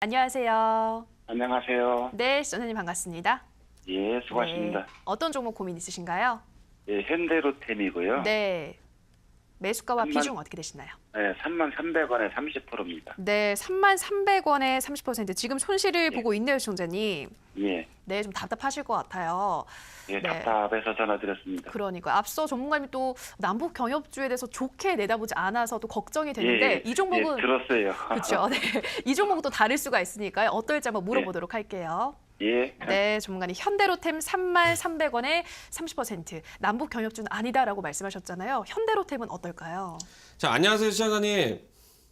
안녕하세요. 안녕하세요. 네, 선생님 반갑습니다. 예, 수고하십니다. 네, 어떤 종목 고민 있으신가요? 예, 현대로템이고요. 네. 매수가와 한만- 비중 어떻게 되시나요? 네, 3만 300원에 30%입니다. 네, 3,300원에 30% 지금 손실을 보고 있네요, 시청자님. 예, 네, 좀 답답하실 것 같아요. 예, 네. 답답해서 전화드렸습니다. 그러니까 앞서 전문가님이 또 남북 경협주에 대해서 좋게 내다보지 않아서 또 걱정이 되는데 이 종목은 예, 들었어요. 그렇죠. 네. 이 종목은 또 다를 수가 있으니까요. 어떨지 한번 물어보도록 할게요. 예, 네, 전문가님 현대로템 3,300원에 30% 남북 경협주는 아니다라고 말씀하셨잖아요. 현대로템은 어떨까요? 자, 안녕하세요, 시청자님.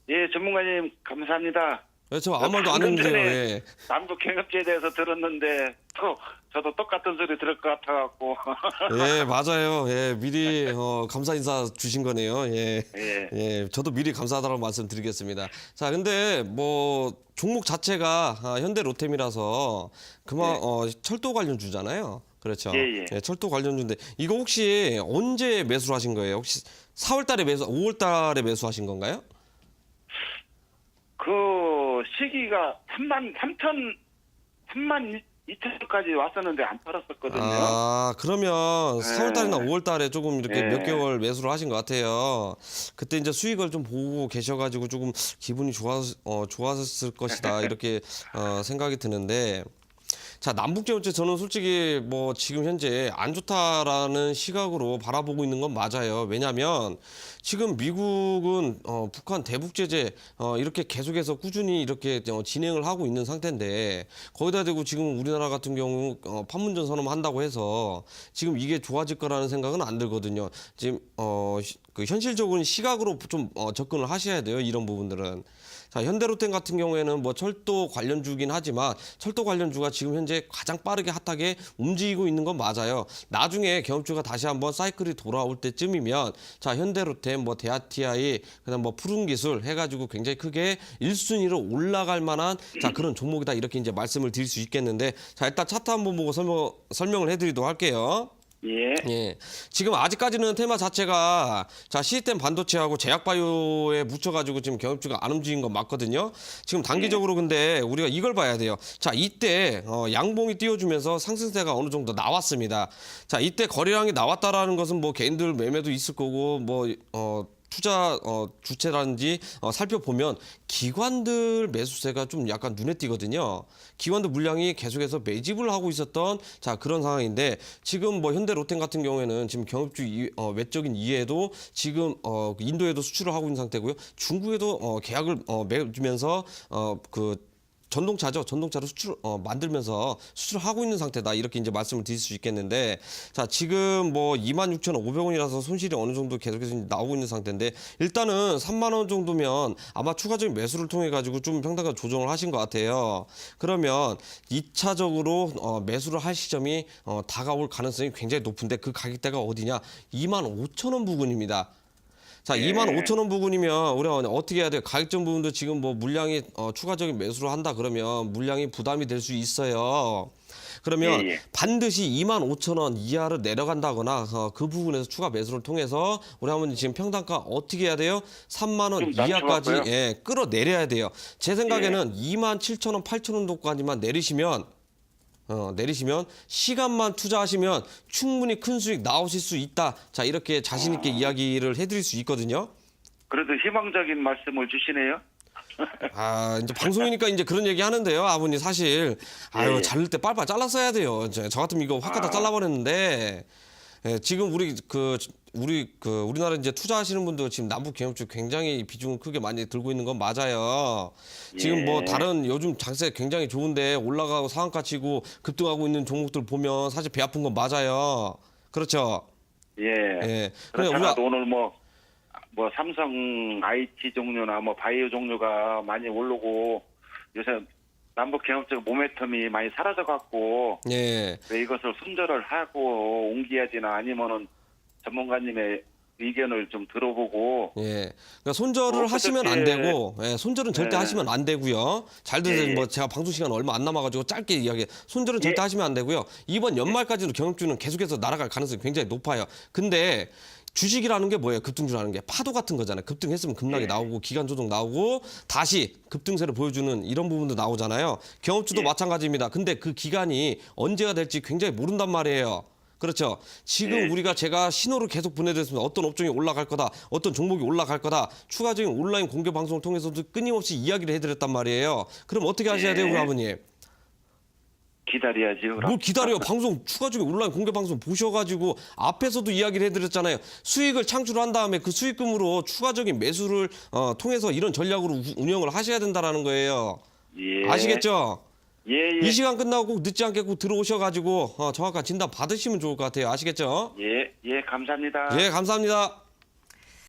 예, 전문가님 감사합니다. 예, 저 아무 말도 안 방금 했는데요. 전에 예. 남북 경협제에 대해서 들었는데 또 저도 똑같은 소리 들을 것 같아갖고 예, 맞아요. 예, 미리 어, 감사 인사 주신 거네요. 예. 예, 예, 저도 미리 감사하다고 말씀드리겠습니다. 자, 근데 뭐 종목 자체가 아, 현대 로템이라서 그만 네. 어, 철도 관련 주잖아요. 그렇죠. 예, 예. 철도 관련 주인데 이거 혹시 언제 매수를 하신 거예요? 혹시 4월 달에 매수, 5월 달에 매수하신 건가요? 그 시기가 3만 3천 3만 2천까지 왔었는데 안 팔았었거든요. 아, 그러면 4월 달이나 5월 달에 조금 이렇게 네. 몇 개월 매수를 하신 것 같아요. 그때 이제 수익을 좀 보고 계셔가지고 조금 기분이 좋아, 어, 좋았을 것이다. 이렇게 어, 생각이 드는데. 자, 남북경제 저는 솔직히 뭐 지금 현재 안 좋다라는 시각으로 바라보고 있는 건 맞아요. 왜냐하면 지금 미국은 어, 북한 대북 제재 어, 이렇게 계속해서 꾸준히 이렇게 어, 진행을 하고 있는 상태인데 거기다 대고 지금 우리나라 같은 경우 어, 판문점 선언 한다고 해서 지금 이게 좋아질 거라는 생각은 안 들거든요. 지금 어, 시- 그 현실적인 시각으로 좀 어, 접근을 하셔야 돼요. 이런 부분들은. 자, 현대로템 같은 경우에는 뭐 철도 관련주긴 하지만 철도 관련주가 지금 현재 가장 빠르게 핫하게 움직이고 있는 건 맞아요. 나중에 경업주가 다시 한번 사이클이 돌아올 때쯤이면 자, 현대로템 뭐 대아티아이 그다음 뭐 푸른 기술 해 가지고 굉장히 크게 1순위로 올라갈 만한 자, 그런 종목이다 이렇게 이제 말씀을 드릴 수 있겠는데 자, 일단 차트 한번 보고 설명 설명을 해 드리도록 할게요. 예, 예. 지금 아직까지는 테마 자체가 자 시스템 반도체하고 제약바이오에 묻혀가지고 지금 경업주가 안 움직인 건 맞거든요. 지금 단기적으로 근데 우리가 이걸 봐야 돼요. 자 이때 어, 양봉이 띄워주면서 상승세가 어느 정도 나왔습니다. 자 이때 거래량이 나왔다라는 것은 뭐 개인들 매매도 있을 거고 뭐 어. 투자 어, 주체라든지 어, 살펴보면 기관들 매수세가 좀 약간 눈에 띄거든요. 기관들 물량이 계속해서 매집을 하고 있었던 자 그런 상황인데 지금 뭐 현대 로템 같은 경우에는 지금 경업주 이, 어, 외적인 이해도 지금 어, 인도에도 수출을 하고 있는 상태고요. 중국에도 어, 계약을 어, 맺으면서 어, 그 전동차죠. 전동차로 수출 어, 만들면서 수출을 하고 있는 상태다. 이렇게 이제 말씀을 드릴 수 있겠는데 자, 지금 뭐 26,500원이라서 손실이 어느 정도 계속해서 나오고 있는 상태인데 일단은 3만 원 정도면 아마 추가적인 매수를 통해 가지고 좀 평단가 조정을 하신 것 같아요. 그러면 2차적으로 어, 매수를 할 시점이 어, 다가올 가능성이 굉장히 높은데 그 가격대가 어디냐? 2만 5천 원 부근입니다. 자, 예. 2만 5천 원 부근이면 우리가 어떻게 해야 돼요? 가격적 부분도 지금 뭐 물량이 어, 추가적인 매수를 한다 그러면 물량이 부담이 될 수 있어요. 그러면 예, 예. 반드시 2만 5천 원 이하로 내려간다거나 어, 그 부분에서 추가 매수를 통해서 우리 한번 지금 평단가 어떻게 해야 돼요? 3만 원좀 이하까지? 예, 끌어내려야 돼요. 제 생각에는 2만 7천 원, 8천 원 정도까지만 내리시면 어, 내리시면 시간만 투자하시면 충분히 큰 수익 나오실 수 있다. 자 이렇게 자신 있게 이야기를 해드릴 수 있거든요. 그래도 희망적인 말씀을 주시네요. 아 이제 방송이니까 이제 그런 얘기 하는데요, 아버님 사실 아유 예. 자를 때 빨빨 잘랐어야 돼요. 저, 저 같으면 이거 확 갖다 아. 잘라버렸는데 예, 지금 우리 그 우리 그 우리나라 이제 투자하시는 분들 지금 남북 경협주 굉장히 비중을 크게 많이 들고 있는 건 맞아요. 지금 뭐 예. 다른 요즘 장세 굉장히 좋은데 올라가고 상한가 치고 급등하고 있는 종목들 보면 사실 배 아픈 건 맞아요. 그렇죠. 예. 예. 그래 우리가 오늘 뭐, 뭐 삼성 IT 종류나 뭐 바이오 종류가 많이 오르고 요새 남북 경협적 모멘텀이 많이 사라져 갖고 예. 이것을 순절을 하고 옮겨야지나 아니면은 전문가님의 의견을 좀 들어보고 예. 그러니까 손절을 어, 하시면 안 되고, 예, 손절은 절대 네. 하시면 안 되고요. 잘 들으세요. 예, 예. 뭐 제가 방송 시간 얼마 안 남아가지고 짧게 이야기. 손절은 절대 예. 하시면 안 되고요. 이번 연말까지도 경영주는 계속해서 날아갈 가능성이 굉장히 높아요. 근데 주식이라는 게 뭐예요? 급등주라는 게 파도 같은 거잖아요. 급등했으면 급락이 예. 나오고 기간 조정 나오고 다시 급등세를 보여주는 이런 부분도 나오잖아요. 경험주도 예. 마찬가지입니다. 근데 그 기간이 언제가 될지 굉장히 모른단 말이에요. 그렇죠. 지금 예. 우리가 제가 신호를 계속 보내드렸습니다. 어떤 업종이 올라갈 거다, 어떤 종목이 올라갈 거다. 추가적인 온라인 공개 방송을 통해서도 끊임없이 이야기를 해드렸단 말이에요. 그럼 어떻게 하셔야 돼요, 예. 우리 아버님? 기다려야지요. 뭘 기다려 방송 추가적인 온라인 공개 방송 보셔가지고 앞에서도 이야기를 해드렸잖아요 수익을 창출한 다음에 그 수익금으로 추가적인 매수를 어, 통해서 이런 전략으로 우- 운영을 하셔야 된다라는 거예요 예. 아시겠죠? 예, 예. 이 시간 끝나고 꼭 늦지 않게 꼭 들어오셔가지고 어, 정확한 진단 받으시면 좋을 것 같아요 아시겠죠? 예, 예, 감사합니다. 예 감사합니다